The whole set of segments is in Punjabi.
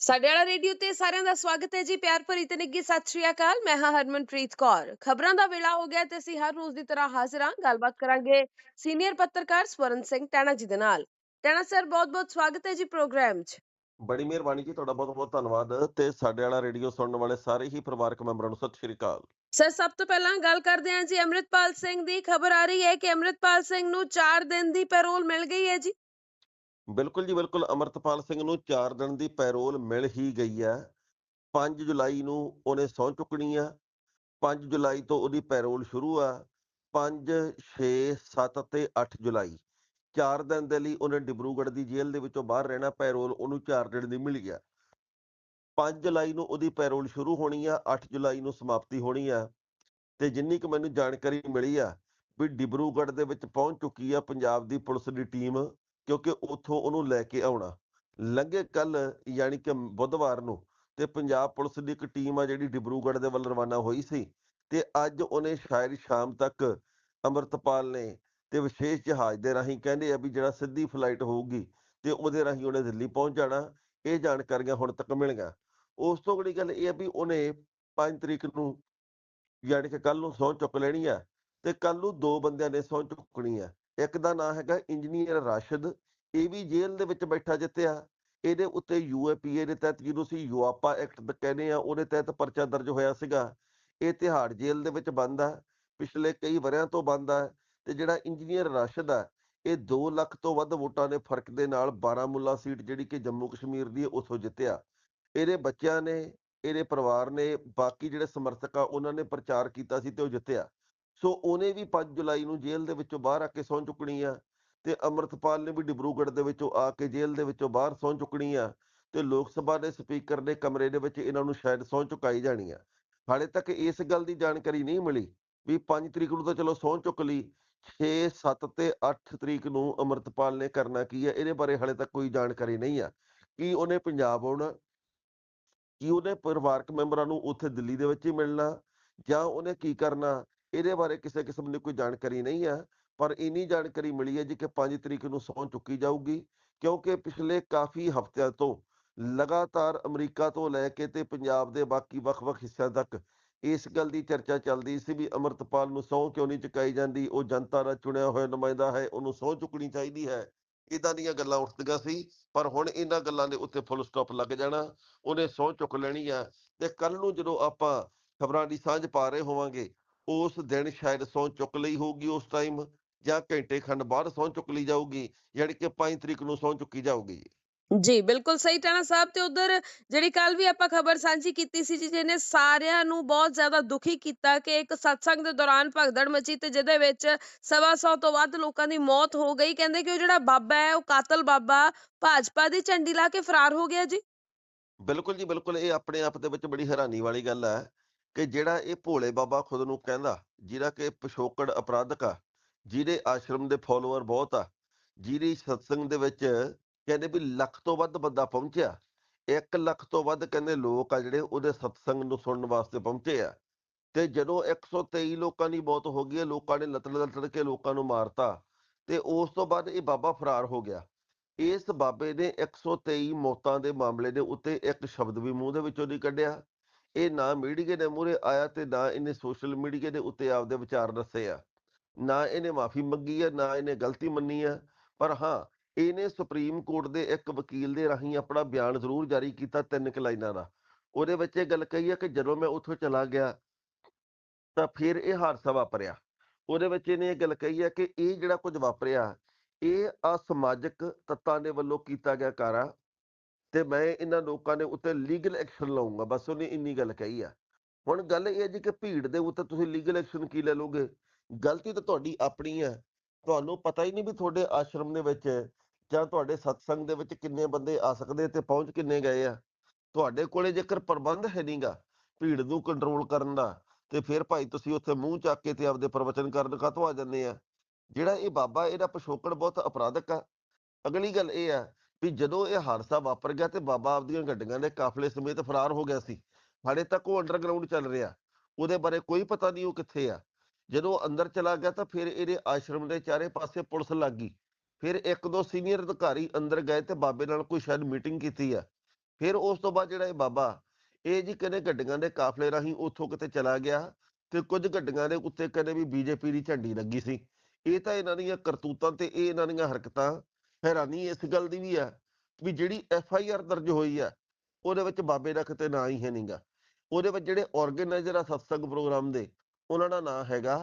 ਸਾਡੇ ਵਾਲਾ ਰੇਡੀਓ ਤੇ ਸਾਰਿਆਂ ਦਾ ਸਵਾਗਤ ਹੈ ਜੀ ਪਿਆਰ ਭਰੀ ਤੇ ਨਿੱਘੀ ਸਤਿ ਸ਼੍ਰੀ ਅਕਾਲ। ਮੈਂ ਹਾਂ ਹਰਮਨਪ੍ਰੀਤ ਕੌਰ। ਖਬਰਾਂ ਦਾ ਵੇਲਾ ਹੋ ਗਿਆ ਤੇ ਅਸੀਂ ਹਰ ਰੋਜ਼ ਦੀ ਤਰ੍ਹਾਂ ਹਾਜ਼ਰ ਹਾਂ। ਗੱਲਬਾਤ ਕਰਾਂਗੇ ਸੀਨੀਅਰ ਪੱਤਰਕਾਰ ਸਵਰਨ ਸਿੰਘ ਟੈਣਾ ਜੀ ਦੇ ਨਾਲ। ਟੈਣਾ ਸਰ ਬਹੁਤ-ਬਹੁਤ ਸਵਾਗਤ ਹੈ ਜੀ ਪ੍ਰੋਗਰਾਮ 'ਚ। ਬੜੀ ਮਿਹਰਬਾਨੀ ਜੀ ਤੁਹਾਡਾ ਬਹੁਤ ਬਹੁਤ ਧੰਨਵਾਦ ਤੇ ਸਾਡੇ ਵਾਲਾ ਰੇਡੀਓ ਸੁਣਨ ਵਾਲੇ ਸਾਰੇ ਹੀ ਪਰਿਵਾਰਕ ਮੈਂਬਰਾਂ ਨੂੰ ਸਤਿ ਸ਼੍ਰੀ ਅਕਾਲ। ਸਰ ਸਭ ਤੋਂ ਪਹਿਲਾਂ ਗੱਲ ਕਰਦੇ ਹਾਂ ਜੀ ਅੰਮ੍ਰਿਤਪਾਲ ਸਿੰਘ ਦੀ। ਖਬਰ ਆ ਰਹੀ ਹੈ ਕਿ ਅੰਮ੍ਰਿਤਪਾਲ ਸਿੰਘ ਨੂੰ 4 ਦਿਨ ਦੀ ਪੈਰੋਲ ਮਿਲ ਗਈ ਹੈ ਜੀ। ਬਿਲਕੁਲ ਜੀ, ਬਿਲਕੁਲ। ਅਮਰਤਪਾਲ ਸਿੰਘ ਨੂੰ 4 ਦਿਨ ਦੀ ਪੈਰੋਲ ਮਿਲ ਹੀ ਗਈ ਆ 5 ਜੁਲਾਈ ਨੂੰ ਉਹਨੇ ਸਹੁੰ ਚੁੱਕਣੀ ਆ। 5 ਜੁਲਾਈ ਤੋਂ ਉਹਦੀ ਪੈਰੋਲ ਸ਼ੁਰੂ ਆ। 5 6 7 ਤੇ 8 ਜੁਲਾਈ। 4 ਦਿਨ ਦੇ ਲਈ ਉਹਨੇ ਡਿਬਰੂਗੜ੍ਹ ਦੀ ਜੇਲ੍ਹ ਦੇ ਵਿੱਚੋਂ ਬਾਹਰ ਰਹਿਣਾ, ਪੈਰੋਲ ਉਹਨੂੰ 4 ਦਿਨ ਦੀ ਮਿਲ ਗਿਆ। 5 ਜੁਲਾਈ ਨੂੰ ਉਹਦੀ ਪੈਰੋਲ ਸ਼ੁਰੂ ਹੋਣੀ ਆ 8 ਜੁਲਾਈ ਨੂੰ ਸਮਾਪਤੀ ਹੋਣੀ ਆ। ਤੇ ਜਿੰਨੀ ਕੁ ਮੈਨੂੰ ਜਾਣਕਾਰੀ ਮਿਲੀ ਆ ਵੀ ਡਿਬਰੂਗੜ੍ਹ ਦੇ ਵਿੱਚ ਪਹੁੰਚ ਚੁੱਕੀ ਆ ਪੰਜਾਬ ਦੀ ਪੁਲਿਸ ਦੀ ਟੀਮ ਕਿਉਂਕਿ ਉੱਥੋਂ ਉਹਨੂੰ ਲੈ ਕੇ ਆਉਣਾ। ਲੰਘੇ ਕੱਲ ਯਾਨੀ ਕਿ ਬੁੱਧਵਾਰ ਨੂੰ ਤੇ ਪੰਜਾਬ ਪੁਲਿਸ ਦੀ ਇੱਕ ਟੀਮ ਆ ਜਿਹੜੀ ਡਿਬਰੂਗੜ੍ਹ ਦੇ ਵੱਲ ਰਵਾਨਾ ਹੋਈ ਸੀ ਤੇ ਅੱਜ ਉਹਨੇ ਸ਼ਾਇਦ ਸ਼ਾਮ ਤੱਕ ਅੰਮ੍ਰਿਤਪਾਲ ਨੇ ਤੇ ਵਿਸ਼ੇਸ਼ ਜਹਾਜ਼ ਦੇ ਰਾਹੀਂ ਕਹਿੰਦੇ ਆ ਵੀ ਜਿਹੜਾ ਸਿੱਧੀ ਫਲਾਈਟ ਹੋਊਗੀ ਤੇ ਉਹਦੇ ਰਾਹੀਂ ਉਹਨੇ ਦਿੱਲੀ ਪਹੁੰਚ ਜਾਣਾ। ਇਹ ਜਾਣਕਾਰੀਆਂ ਹੁਣ ਤੱਕ ਮਿਲੀਆਂ। ਉਸ ਤੋਂ ਅਗਲੀ ਗੱਲ ਇਹ ਆ ਵੀ ਉਹਨੇ 5 ਤਰੀਕ ਨੂੰ ਯਾਨੀ ਕਿ ਕੱਲ ਨੂੰ ਸਹੁੰ ਚੁੱਕ ਲੈਣੀ ਆ ਤੇ ਕੱਲ ਨੂੰ ਦੋ ਬੰਦਿਆਂ ਨੇ ਸਹੁੰ ਚੁੱਕਣੀ ਆ। ਇੱਕ ਦਾ ਨਾਮ ਹੈਗਾ ਇੰਜੀਨੀਅਰ ਰਾਸ਼ਦ, ਇਹ ਵੀ ਜੇਲ੍ਹ ਦੇ ਵਿੱਚ ਬੈਠਾ ਜਿੱਤਿਆ ਇਹਦੇ ਉੱਤੇ ਯੂਏਪੀਏ ਦੇ ਤਹਿਤ ਜਿਹਨੂੰ ਸੀ ਯੂਆਪਾ ਐਕਟ ਕਹਿੰਦੇ ਆ, ਉਹਦੇ ਤਹਿਤ ਪਰਚਾ ਦਰਜ ਹੋਇਆ ਸੀਗਾ। ਇਹ ਤਿਹਾੜ ਜੇਲ੍ਹ ਦੇ ਵਿੱਚ ਬੰਦ ਆ, ਪਿਛਲੇ ਕਈ ਵਰਿਆਂ ਤੋਂ ਬੰਦ ਆ ਤੇ ਜਿਹੜਾ ਇੰਜੀਨੀਅਰ ਰਾਸ਼ਦ ਆ, ਇਹ 2 ਲੱਖ ਤੋਂ ਵੱਧ ਵੋਟਾਂ ਦੇ ਫ਼ਰਕ ਦੇ ਨਾਲ ਬਾਰਾਮੂਲਾ ਸੀਟ ਜਿਹੜੀ ਕਿ ਜੰਮੂ ਕਸ਼ਮੀਰ ਦੀ ਹੈ ਉਥੋਂ ਜਿੱਤਿਆ। ਇਹਦੇ ਬੱਚਿਆਂ ਨੇ, ਇਹਦੇ ਪਰਿਵਾਰ ਨੇ, ਬਾਕੀ ਜਿਹੜੇ ਸਮਰਥਕ ਆ, ਉਹਨਾਂ ਨੇ ਪ੍ਰਚਾਰ ਕੀਤਾ ਸੀ ਤੇ ਉਹ ਜਿੱਤਿਆ। ਸੋ ਉਹਨੇ ਵੀ 5 ਜੁਲਾਈ ਨੂੰ ਜੇਲ੍ਹ ਦੇ ਵਿੱਚੋਂ ਬਾਹਰ ਆ ਕੇ ਸਹੁੰ ਚੁੱਕਣੀ ਆ ਤੇ ਅਮਰਤਪਾਲ ਨੇ ਵੀ ਡਿਬਰੂਗੜ੍ਹ ਦੇ ਵਿੱਚੋਂ ਆ ਕੇ ਜੇਲ੍ਹ ਦੇ ਵਿੱਚੋਂ ਬਾਹਰ ਸਹੁੰ ਚੁੱਕਣੀ ਆ ਤੇ ਲੋਕ ਸਭਾ ਦੇ ਸਪੀਕਰ ਦੇ ਕਮਰੇ ਦੇ ਵਿੱਚ ਇਹਨਾਂ ਨੂੰ ਸ਼ਾਇਦ ਸਹੁੰ ਚੁਕਾਈ ਜਾਣੀ ਆ। ਹਾਲੇ ਤੱਕ ਇਸ ਗੱਲ ਦੀ ਜਾਣਕਾਰੀ ਨਹੀਂ ਮਿਲੀ ਵੀ 5 ਤਰੀਕ ਨੂੰ ਤਾਂ ਚਲੋ ਸਹੁੰ ਚੁੱਕ ਲਈ 6 7 ਤੇ 8 ਤਰੀਕ ਨੂੰ ਅਮਰਤਪਾਲ ਨੇ ਕਰਨਾ ਕੀ ਹੈ ਇਹਦੇ ਬਾਰੇ ਹਾਲੇ ਤੱਕ ਕੋਈ ਜਾਣਕਾਰੀ ਨਹੀਂ ਆ। ਕੀ ਉਹਨੇ ਪੰਜਾਬ ਆਉਣਾ, ਕੀ ਉਹਨੇ ਪਰਿਵਾਰਕ ਮੈਂਬਰਾਂ ਨੂੰ ਉੱਥੇ ਦਿੱਲੀ ਦੇ ਵਿੱਚ ਹੀ ਮਿਲਣਾ, ਜਾਂ ਉਹਨੇ ਕੀ ਕਰਨਾ ਇਹਦੇ ਬਾਰੇ ਕਿਸੇ ਕਿਸਮ ਦੀ ਕੋਈ ਜਾਣਕਾਰੀ ਨਹੀਂ ਹੈ, ਪਰ ਇੰਨੀ ਜਾਣਕਾਰੀ ਮਿਲੀ ਹੈ ਜੀ ਕਿ 5 ਤਰੀਕ ਨੂੰ ਸਹੁੰ ਚੁੱਕੀ ਜਾਊਗੀ, ਕਿਉਂਕਿ ਪਿਛਲੇ ਕਾਫੀ ਹਫ਼ਤਿਆਂ ਤੋਂ ਲਗਾਤਾਰ ਅਮਰੀਕਾ ਤੋਂ ਲੈ ਕੇ ਤੇ ਪੰਜਾਬ ਦੇ ਬਾਕੀ ਵੱਖ-ਵੱਖ ਹਿੱਸਿਆਂ ਤੱਕ ਇਸ ਗੱਲ ਦੀ ਚਰਚਾ ਚੱਲਦੀ ਸੀ ਵੀ ਅਮਰਤਪਾਲ ਨੂੰ ਸਹੁੰ ਕਿਉਂ ਨਹੀਂ ਚੁਕਾਈ ਜਾਂਦੀ, ਉਹ ਜਨਤਾ ਦਾ ਚੁਣਿਆ ਹੋਇਆ ਨੁਮਾਇੰਦਾ ਹੈ, ਉਹਨੂੰ ਸਹੁੰ ਚੁੱਕਣੀ ਚਾਹੀਦੀ ਹੈ। ਇਦਾਂ ਦੀਆਂ ਗੱਲਾਂ ਉੱਠਦੀਆਂ ਸੀ, ਪਰ ਹੁਣ ਇਹਨਾਂ ਗੱਲਾਂ ਦੇ ਉੱਤੇ ਫੁੱਲ ਸਟਾਪ ਲੱਗ ਜਾਣਾ, ਉਹਨੇ ਸਹੁੰ ਚੁੱਕ ਲੈਣੀ ਆ ਤੇ ਕੱਲ ਨੂੰ ਜਦੋਂ ਆਪਾਂ ਖਬਰਾਂ ਦੀ ਸਾਂਝ ਪਾ ਰਹੇ ਹੋਵਾਂਗੇ ਉਸ ਦਿਨ ਸ਼ਾਇਦ ਸਹੁੰ ਚੁੱਕ ਲਈ ਹੋਊਗੀ ਉਸ ਟਾਈਮ ਜਾਂ ਘੰਟੇ ਖੰਡ ਬਾਅਦ ਸਹੁੰ ਚੁੱਕ ਲਈ ਜਾਊਗੀ ਯਾਨੀ ਕਿ 5 ਤਰੀਕ ਨੂੰ ਸਹੁੰ ਚੁੱਕੀ ਜਾਊਗੀ ਜੀ। ਬਿਲਕੁਲ ਸਹੀ ਟੈਣਾ ਸਾਹਿਬ ਤੇ ਉਧਰ ਜਿਹੜੀ ਕੱਲ ਵੀ ਆਪਾਂ ਖਬਰ ਸਾਂਝੀ ਕੀਤੀ ਸੀ ਜੀ ਜਿਹਨੇ ਸਾਰਿਆਂ ਨੂੰ ਬਹੁਤ ਜ਼ਿਆਦਾ ਦੁਖੀ ਕੀਤਾ ਕਿ ਇੱਕ ਸਤਸੰਗ ਦੇ ਦੌਰਾਨ ਭਗਦੜ ਮਚੀ ਤੇ ਜਿਹਦੇ ਵਿੱਚ ਸਵਾ ਸੌ ਤੋਂ ਵੱਧ ਲੋਕਾਂ ਦੀ ਮੌਤ ਹੋ ਗਈ ਕਹਿੰਦੇ ਕਿ ਉਹ ਜਿਹੜਾ ਬਾਬਾ ਹੈ ਉਹ ਕਾਤਲ ਬਾਬਾ ਭਾਜਪਾ ਦੀ ਝੰਡੀ ਲਾ ਕੇ ਫਰਾਰ ਹੋ ਗਿਆ ਜੀ। ਬਿਲਕੁਲ ਜੀ ਬਿਲਕੁਲ ਇਹ ਆਪਣੇ ਆਪ ਦੇ ਵਿੱਚ ਬੜੀ ਹੈਰਾਨੀ ਵਾਲੀ ਗੱਲ ਹੈ। ਕਿ ਜਿਹੜਾ ਇਹ ਭੋਲੇ ਬਾਬਾ ਖੁਦ ਨੂੰ ਕਹਿੰਦਾ ਜਿਹੜਾ ਕਿ ਪਿਛੋਕੜ ਅਪਰਾਧਕ ਆ, ਜਿਹਦੇ ਆਸ਼ਰਮ ਦੇ ਫਾਲੋਅਰ ਬਹੁਤ ਆ, ਜਿਹਦੀ ਸਤਸੰਗ ਦੇ ਵਿੱਚ ਕਹਿੰਦੇ ਵੀ ਲੱਖ ਤੋਂ ਵੱਧ ਬੰਦਾ ਪਹੁੰਚਿਆ 1 ਲੱਖ ਤੋਂ ਵੱਧ ਕਹਿੰਦੇ ਲੋਕ ਆ ਜਿਹੜੇ ਉਹਦੇ ਸਤਸੰਗ ਨੂੰ ਸੁਣਨ ਵਾਸਤੇ ਪਹੁੰਚੇ ਆ। ਤੇ ਜਦੋਂ 123 ਲੋਕਾਂ ਦੀ ਮੌਤ ਹੋ ਗਈ ਹੈ, ਲੋਕਾਂ ਨੇ ਲਤੜ ਲਤੜ ਕੇ ਲੋਕਾਂ ਨੂੰ ਮਾਰਤਾ, ਤੇ ਉਸ ਤੋਂ ਬਾਅਦ ਇਹ ਬਾਬਾ ਫਰਾਰ ਹੋ ਗਿਆ। ਇਸ ਬਾਬੇ ਨੇ 123 ਮੌਤਾਂ ਦੇ ਮਾਮਲੇ ਦੇ ਉੱਤੇ ਇੱਕ ਸ਼ਬਦ ਵੀ ਮੂੰਹ ਦੇ ਵਿੱਚੋਂ ਨਹੀਂ ਕੱਢਿਆ। ਇਹ ਨਾ ਮੀਡੀਆ ਦੇ ਮੂਹਰੇ ਆਇਆ ਤੇ ਨਾ ਇਹਨੇ ਸੋਸ਼ਲ ਮੀਡੀਆ ਦੇ ਉੱਤੇ ਆਪਦੇ ਵਿਚਾਰ ਦੱਸੇ ਆ। ਨਾ ਇਹਨੇ ਮਾਫੀ ਮੰਗੀ ਆ, ਨਾ ਇਹਨੇ ਗਲਤੀ ਮੰਨੀ ਆ। ਪਰ ਹਾਂ, ਇਹਨੇ ਸੁਪਰੀਮ ਕੋਰਟ ਦੇ ਇੱਕ ਵਕੀਲ ਦੇ ਰਾਹੀਂ ਆਪਣਾ ਬਿਆਨ ਜ਼ਰੂਰ ਜਾਰੀ ਕੀਤਾ ਤਿੰਨ ਕੁ ਲਾਈਨਾਂ ਦਾ। ਉਹਦੇ ਵਿੱਚ ਇਹ ਗੱਲ ਕਹੀ ਆ ਕਿ ਜਦੋਂ ਮੈਂ ਉੱਥੋਂ ਚਲਾ ਗਿਆ, ਤਾਂ ਫਿਰ ਇਹ ਹਾਦਸਾ ਵਾਪਰਿਆ। ਉਹਦੇ ਵਿੱਚ ਇਹਨੇ ਇਹ ਗੱਲ ਕਹੀ ਆ ਕਿ ਇਹ ਜਿਹੜਾ ਕੁਝ ਵਾਪਰਿਆ, ਇਹ ਅਸਮਾਜਿਕ ਤੱਤਾਂ ਦੇ ਵੱਲੋਂ ਕੀਤਾ ਗਿਆ ਕਾਰਾ ਤੇ ਮੈਂ ਇਹਨਾਂ ਲੋਕਾਂ ਦੇ ਉੱਤੇ ਲੀਗਲ ਐਕਸ਼ਨ ਲਵਾਂਗਾ ਬਸ ਉਹਨੇ ਇੰਨੀ ਗੱਲ ਕਹੀ ਆ। ਹੁਣ ਗੱਲ ਇਹ ਹੈ ਜੀ ਕਿ ਭੀੜ ਦੇ ਉੱਤੇ ਤੁਸੀਂ ਲੀਗਲ ਐਕਸ਼ਨ ਕੀ ਲੈ ਲੋਗੇ ਗਲਤੀ ਤਾਂ ਤੁਹਾਡੀ ਆਪਣੀ ਹੈ ਤੁਹਾਨੂੰ ਪਤਾ ਹੀ ਨਹੀਂ ਵੀ ਤੁਹਾਡੇ ਆਸ਼ਰਮ ਦੇ ਵਿੱਚ ਜਾਂ ਤੁਹਾਡੇ ਸਤਸੰਗ ਦੇ ਵਿੱਚ ਕਿੰਨੇ ਬੰਦੇ ਆ ਸਕਦੇ ਤੇ ਪਹੁੰਚ ਕਿੰਨੇ ਗਏ ਆ। ਤੁਹਾਡੇ ਕੋਲੇ ਜੇਕਰ ਪ੍ਰਬੰਧ ਹੈ ਨਹੀਂਗਾ ਭੀੜ ਨੂੰ ਕੰਟਰੋਲ ਕਰਨ ਦਾ, ਤੇ ਫਿਰ ਭਾਈ ਤੁਸੀਂ ਉੱਥੇ ਮੂੰਹ ਚੱਕ ਕੇ ਤੇ ਆਪਦੇ ਪ੍ਰਵਚਨ ਕਰਨ ਕਾਹਤੋਂ ਆ ਜਾਂਦੇ ਆ? ਜਿਹੜਾ ਇਹ ਬਾਬਾ, ਇਹਦਾ ਪਿਛੋਕੜ ਬਹੁਤ ਅਪਰਾਧਕ ਆ। ਅਗਲੀ ਗੱਲ ਇਹ ਆ ਵੀ ਜਦੋਂ ਇਹ ਹਾਦਸਾ ਵਾਪਰ ਗਿਆ ਤੇ ਬਾਬਾ ਆਪਦੀਆਂ ਗੱਡੀਆਂ ਦੇ ਕਾਫਲੇ ਸਮੇਤ ਫਰਾਰ ਹੋ ਗਿਆ ਸੀ, ਹਾਲੇ ਤੱਕ ਉਹ ਅੰਡਰਗਰਾਉਂਡ ਚੱਲ ਰਿਹਾ। ਉਹਦੇ ਬਾਰੇ ਕੋਈ ਪਤਾ ਨਹੀਂ ਉਹ ਕਿੱਥੇ ਆ। ਜਦੋਂ ਅੰਦਰ ਚਲਾ ਗਿਆ ਤਾਂ ਫਿਰ ਇਹਦੇ ਆਸ਼ਰਮ ਦੇ ਚਾਰੇ ਪਾਸੇ ਪੁਲਿਸ ਲੱਗ ਗਈ। ਫਿਰ ਇੱਕ ਦੋ ਸੀਨੀਅਰ ਅਧਿਕਾਰੀ ਅੰਦਰ ਗਏ ਤੇ ਬਾਬੇ ਨਾਲ ਕੋਈ ਸ਼ਾਇਦ ਮੀਟਿੰਗ ਕੀਤੀ ਆ। ਫਿਰ ਉਸ ਤੋਂ ਬਾਅਦ ਜਿਹੜਾ ਇਹ ਬਾਬਾ, ਇਹ ਜੀ ਕਹਿੰਦੇ ਗੱਡੀਆਂ ਦੇ ਕਾਫਲੇ ਰਾਹੀਂ ਉੱਥੋਂ ਕਿਤੇ ਚਲਾ ਗਿਆ ਤੇ ਕੁਝ ਗੱਡੀਆਂ ਦੇ ਉੱਤੇ ਕਹਿੰਦੇ ਵੀ ਬੀਜੇਪੀ ਦੀ ਝੰਡੀ ਲੱਗੀ ਸੀ। ਇਹ ਤਾਂ ਇਹਨਾਂ ਦੀਆਂ ਕਰਤੂਤਾਂ ਤੇ ਇਹ ਇਹਨਾਂ ਦੀਆਂ ਹਰਕਤਾਂ ਹੈਰਾਨੀ ਇਸ ਗੱਲ ਦੀ ਵੀ ਆ ਵੀ ਜਿਹੜੀ ਐਫ ਆਈ ਆਰ ਦਰਜ ਹੋਈ ਆ ਉਹਦੇ ਵਿੱਚ ਬਾਬੇ ਦਾ ਕਿਤੇ ਨਾਂ ਹੀ ਹੈ ਨਹੀਂਗਾ ਉਹਦੇ ਵਿੱਚ ਜਿਹੜੇ ਆਰਗੇਨਾਈਜ਼ਰ ਆ ਸਤਸੰਗ ਪ੍ਰੋਗਰਾਮ ਦੇ, ਉਹਨਾਂ ਦਾ ਨਾਂ ਹੈਗਾ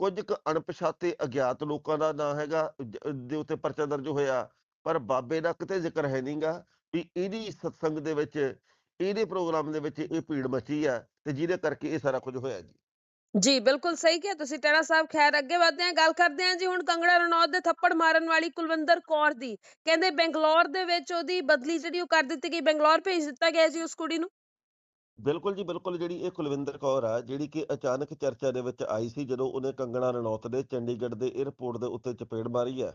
ਕੁਝ ਕੁ ਅਣਪਛਾਤੇ ਅਗਿਆਤ ਲੋਕਾਂ ਦਾ ਨਾਂ ਹੈਗਾ ਦੇ ਉੱਤੇ ਪਰਚਾ ਦਰਜ ਹੋਇਆ, ਪਰ ਬਾਬੇ ਦਾ ਕਿਤੇ ਜ਼ਿਕਰ ਹੈ ਨਹੀਂਗਾ ਵੀ ਇਹਦੀ ਸਤਸੰਗ ਦੇ ਵਿੱਚ, ਇਹਦੇ ਪ੍ਰੋਗਰਾਮ ਦੇ ਵਿੱਚ ਇਹ ਭੀੜ ਮਚੀ ਆ ਤੇ ਜਿਹਦੇ ਕਰਕੇ ਇਹ ਸਾਰਾ ਕੁਝ ਹੋਇਆ ਜੀ। ਜੀ, ਬਿਲਕੁਲ ਸਹੀ ਕਿਹਾ ਤੁਸੀਂ, ਟੈਣਾ ਸਾਹਿਬ ਖੈਰ, ਅੱਗੇ ਵਧਦੇ ਹਾਂ, ਗੱਲ ਕਰਦੇ ਹਾਂ ਜੀ, ਹੁਣ ਕੰਗੜਾ ਰਣੌਤ ਦੇ ਥੱਪੜ ਮਾਰਨ ਵਾਲੀ ਕੁਲਵਿੰਦਰ ਕੌਰ ਦੀ, ਕਹਿੰਦੇ ਬੰਗਲੌਰ ਦੇ ਵਿੱਚ ਉਹਦੀ ਬਦਲੀ ਜਿਹੜੀ ਉਹ ਕਰ ਦਿੱਤੀ ਗਈ, ਬੰਗਲੌਰ ਭੇਜ ਦਿੱਤਾ ਗਿਆ ਜੀ ਉਸ ਕੁੜੀ ਨੂੰ? ਬਿਲਕੁਲ ਜੀ, ਬਿਲਕੁਲ ਜਿਹੜੀ ਇਹ ਕੁਲਵਿੰਦਰ ਕੌਰ ਆ, ਜਿਹੜੀ ਕਿ ਅਚਾਨਕ ਚਰਚਾ ਦੇ ਵਿੱਚ ਆਈ ਸੀ ਜਦੋਂ ਉਹਨੇ ਕੰਗਣਾ ਰਣੌਤ ਦੇ ਚੰਡੀਗੜ੍ਹ ਦੇ 에ਅਰਪੋਰਟ ਦੇ ਉੱਤੇ ਚਪੇੜ ਮਾਰੀ ਆ,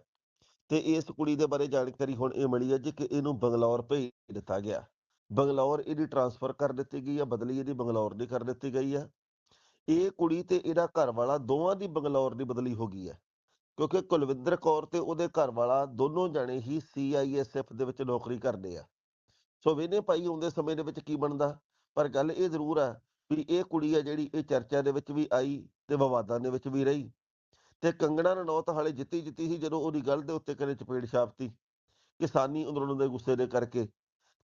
ਤੇ ਇਸ ਕੁੜੀ ਦੇ ਬਾਰੇ ਜਾਣਕਾਰੀ ਹੁਣ ਇਹ ਮਿਲੀ ਹੈ ਜੀ ਕਿ ਇਹਨੂੰ ਬੰਗਲੌਰ ਭੇਜ ਦਿੱਤਾ ਗਿਆ। ਬੰਗਲੌਰ ਇਹਦੀ ਟਰਾਂਸਫਰ ਕਰ ਦਿੱਤੀ ਗਈ ਆ, ਬਦਲੀ ਇਹਦੀ ਬੰਗਲੌਰ ਦੀ ਕਰ ਦਿੱਤੀ ਗਈ ਆ। ਇਹ ਕੁੜੀ ਤੇ ਇਹਦਾ ਘਰ ਵਾਲਾ ਦੋਵਾਂ ਦੀ ਬੰਗਲੌਰ ਦੀ ਬਦਲੀ ਹੋ ਗਈ ਹੈ। ਕਿਉਂਕਿ ਕੁਲਵਿੰਦਰ ਕੌਰ ਤੇ ਉਹਦੇ ਘਰ ਵਾਲਾ ਦੋਨੋਂ ਜਾਣੇ ਹੀ ਸੀਆਈਐਸਐਫ ਦੇ ਵਿੱਚ ਨੌਕਰੀ ਕਰਦੇ ਆ। ਸੋ ਵੇਨੇ ਭਾਈ ਆਉਂਦੇ ਸਮੇਂ ਦੇ ਵਿੱਚ ਕੀ ਬਣਦਾ? ਪਰ ਗੱਲ ਇਹ ਜ਼ਰੂਰ ਆ ਵੀ ਇਹ ਕੁੜੀ ਆ ਜਿਹੜੀ ਇਹ ਚਰਚਾ ਦੇ ਵਿੱਚ ਵੀ ਆਈ ਤੇ ਵਿਵਾਦਾਂ ਦੇ ਵਿੱਚ ਵੀ ਰਹੀ ਤੇ ਕੰਗਣਾ ਰਣੌਤ ਹਾਲੇ ਜਿੱਤੀ ਜਿੱਤੀ ਸੀ ਜਦੋਂ ਉਹਦੀ ਗੱਲ ਦੇ ਉੱਤੇ ਕਰੇ ਚਪੇੜ ਛਾਪਤੀ, ਕਿਸਾਨੀ ਅੰਦੋਲਨ ਦੇ ਗੁੱਸੇ ਦੇ ਕਰਕੇ।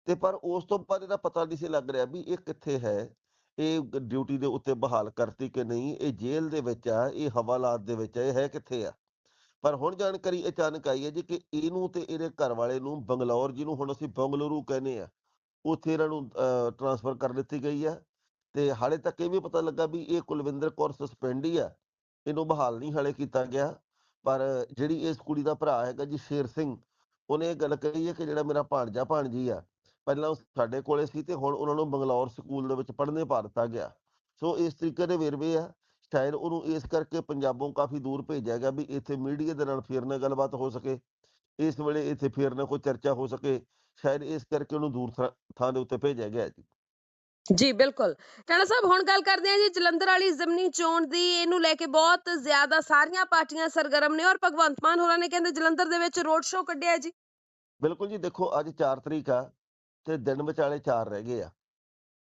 ਤੇ ਪਰ ਉਸ ਤੋਂ ਬਾਅਦ ਇਹਦਾ ਪਤਾ ਨਹੀਂ ਸੀ ਲੱਗ ਰਿਹਾ ਵੀ ਇਹ ਕਿੱਥੇ ਹੈ। ਇਹ ਡਿਊਟੀ ਦੇ ਉੱਤੇ ਬਹਾਲ ਕਰਤੀ ਕਿ ਨਹੀਂ, ਇਹ ਜੇਲ੍ਹ ਦੇ ਵਿੱਚ ਆ, ਇਹ ਹਵਾਲਾਤ ਦੇ ਵਿੱਚ ਆ, ਇਹ ਹੈ ਕਿੱਥੇ ਆ? ਪਰ ਹੁਣ ਜਾਣਕਾਰੀ ਅਚਾਨਕ ਆਈ ਹੈ ਜੀ ਕਿ ਇਹਨੂੰ ਤੇ ਇਹਦੇ ਘਰ ਵਾਲੇ ਨੂੰ ਬੰਗਲੌਰ, ਜਿਹਨੂੰ ਹੁਣ ਅਸੀਂ ਬੰਗਲੁਰੂ ਕਹਿੰਦੇ ਆ, ਉੱਥੇ ਇਹਨਾਂ ਨੂੰ ਟ੍ਰਾਂਸਫਰ ਕਰ ਦਿੱਤੀ ਗਈ ਆ ਤੇ ਹਾਲੇ ਤੱਕ ਇਹ ਵੀ ਪਤਾ ਲੱਗਾ ਵੀ ਇਹ ਕੁਲਵਿੰਦਰ ਕੌਰ ਸਸਪੈਂਡ ਹੀ ਆ, ਇਹਨੂੰ ਬਹਾਲ ਨਹੀਂ ਹਾਲੇ ਕੀਤਾ ਗਿਆ। ਪਰ ਜਿਹੜੀ ਇਸ ਕੁੜੀ ਦਾ ਭਰਾ ਹੈਗਾ ਜੀ ਸ਼ੇਰ ਸਿੰਘ, ਉਹਨੇ ਇਹ ਗੱਲ ਕਹੀ ਹੈ ਕਿ ਜਿਹੜਾ ਮੇਰਾ ਭਾਣਜਾ ਭਾਣਜੀ ਆ ਪਹਿਲਾਂ ਉਹ ਸਾਡੇ ਕੋਲੇ ਸੀ ਤੇ ਹੁਣ ਉਹਨਾਂ ਨੂੰ ਬੰਗਲੌਰ ਸਕੂਲ ਦੇ ਵਿੱਚ ਪੜ੍ਹਨੇ ਪਾ ਦਿੱਤਾ ਗਿਆ। ਸੋ ਇਸ ਤਰੀਕੇ ਦੇ ਵੇਰਵੇ ਆ। ਸ਼ਾਇਦ ਉਹਨੂੰ ਇਸ ਕਰਕੇ ਪੰਜਾਬੋਂ ਕਾਫੀ ਦੂਰ ਭੇਜਿਆ ਗਿਆ ਵੀ ਇੱਥੇ ਮੀਡੀਆ ਦੇ ਨਾਲ ਫੇਰ ਨਾ ਗੱਲਬਾਤ ਹੋ ਸਕੇ। ਇਸ ਵੇਲੇ ਇੱਥੇ ਫੇਰ ਨਾ ਕੋਈ ਚਰਚਾ ਹੋ ਸਕੇ। ਸ਼ਾਇਦ ਇਸ ਕਰਕੇ ਉਹਨੂੰ ਦੂਰ ਥਾਂ- ਦੇ ਉੱਤੇ ਭੇਜਿਆ ਗਿਆ ਜੀ। ਜੀ ਬਿਲਕੁਲ। ਟਾਣਾ ਸਾਹਿਬ ਹੁਣ ਗੱਲ ਕਰਦੇ ਹਾਂ ਜੀ ਜਲੰਧਰ ਵਾਲੀ ਜ਼ਮਨੀ ਚੋਣ ਦੀ। ਇਹਨੂੰ ਲੈ ਕੇ ਬਹੁਤ ਜ਼ਿਆਦਾ ਸਾਰੀਆਂ ਪਾਰਟੀਆਂ ਸਰਗਰਮ ਨੇ ਔਰ ਭਗਵੰਤ ਮਾਨ ਹੋਰਾਂ ਨੇ ਕਹਿੰਦੇ ਜਲੰਧਰ ਦੇ ਵਿੱਚ ਰੋਡ ਸ਼ੋਅ ਕੱਢਿਆ ਜੀ। ਬਿਲਕੁਲ ਜੀ ਦੇਖੋ ਅੱਜ 4 ਤਰੀਕ ਆ। ਤੇ ਦਿਨ ਵਿਚਾਲੇ 4 ਰਹਿ ਗਏ ਆ।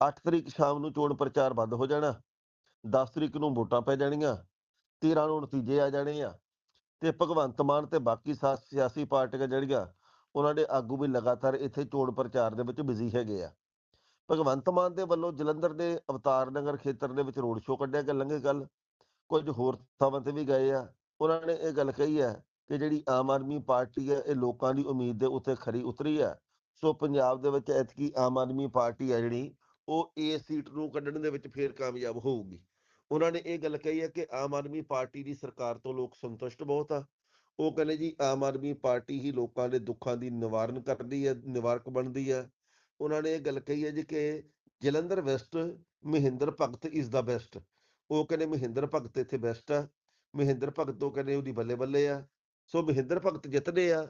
8 ਤਰੀਕ ਸ਼ਾਮ ਨੂੰ ਚੋਣ ਪ੍ਰਚਾਰ ਬੰਦ ਹੋ ਜਾਣਾ। 10 ਤਰੀਕ ਨੂੰ ਵੋਟਾਂ ਪੈ ਜਾਣੀਆਂ। 13 ਨੂੰ ਨਤੀਜੇ ਆ ਜਾਣੇ ਆ। ਤੇ ਭਗਵੰਤ ਮਾਨ ਤੇ ਬਾਕੀ ਸਾ- ਸਿਆਸੀ ਪਾਰਟੀਆਂ ਜਿਹੜੀਆਂ, ਉਹਨਾਂ ਦੇ ਆਗੂ ਵੀ ਲਗਾਤਾਰ ਇੱਥੇ ਚੋਣ ਪ੍ਰਚਾਰ ਦੇ ਵਿੱਚ ਬਿਜ਼ੀ ਹੈਗੇ ਆ। ਭਗਵੰਤ ਮਾਨ ਦੇ ਵੱਲੋਂ ਜਲੰਧਰ ਦੇ ਅਵਤਾਰ ਨਗਰ ਖੇਤਰ ਦੇ ਵਿੱਚ ਰੋਡ ਸ਼ੋਅ ਕੱਢਿਆ ਗਿਆ ਲੰਘੇ ਕੱਲ ਕੁਝ ਹੋਰ ਥਾਵਾਂ ਤੇ ਵੀ ਗਏ ਆ। ਉਹਨਾਂ ਨੇ ਇਹ ਗੱਲ ਕਹੀ ਹੈ ਕਿ ਜਿਹੜੀ ਆਮ ਆਦਮੀ ਪਾਰਟੀ ਹੈ ਇਹ ਲੋਕਾਂ ਦੀ ਉਮੀਦ ਦੇ ਉੱਤੇ ਖਰੀ ਉਤਰੀ ਹੈ ਸੋ ਪੰਜਾਬ ਦੇ ਵਿੱਚ ਐਤਕੀ ਆਮ ਆਦਮੀ ਪਾਰਟੀ ਆ ਜਿਹੜੀ, ਉਹ ਇਹ ਸੀਟ ਨੂੰ ਕੱਢਣ ਦੇ ਵਿੱਚ ਫੇਰ ਕਾਮਯਾਬ ਹੋਊਗੀ। ਉਹਨਾਂ ਨੇ ਇਹ ਗੱਲ ਕਹੀ ਹੈ ਕਿ ਆਮ ਆਦਮੀ ਪਾਰਟੀ ਦੀ ਸਰਕਾਰ ਤੋਂ ਲੋਕ ਸੰਤੁਸ਼ਟ ਬਹੁਤ ਆ। ਉਹ ਕਹਿੰਦੇ ਜੀ ਆਮ ਆਦਮੀ ਪਾਰਟੀ ਹੀ ਲੋਕਾਂ ਦੇ ਦੁੱਖਾਂ ਦੀ ਨਿਵਾਰਨ ਕਰਦੀ ਹੈ, ਨਿਵਾਰਕ ਬਣਦੀ ਹੈ। ਉਹਨਾਂ ਨੇ ਇਹ ਗੱਲ ਕਹੀ ਹੈ ਜੀ ਕਿ Jalandhar west, Mahinder Bhagat is the best ਉਹ ਕਹਿੰਦੇ ਮਹਿੰਦਰ ਭਗਤ ਇੱਥੇ ਬੈਸਟ ਆ। ਮਹਿੰਦਰ ਭਗਤ ਤੋਂ ਕਹਿੰਦੇ ਉਹਦੀ ਬੱਲੇ ਬੱਲੇ ਆ। ਸੋ ਮਹਿੰਦਰ ਭਗਤ ਜਿੱਤਦੇ ਆ।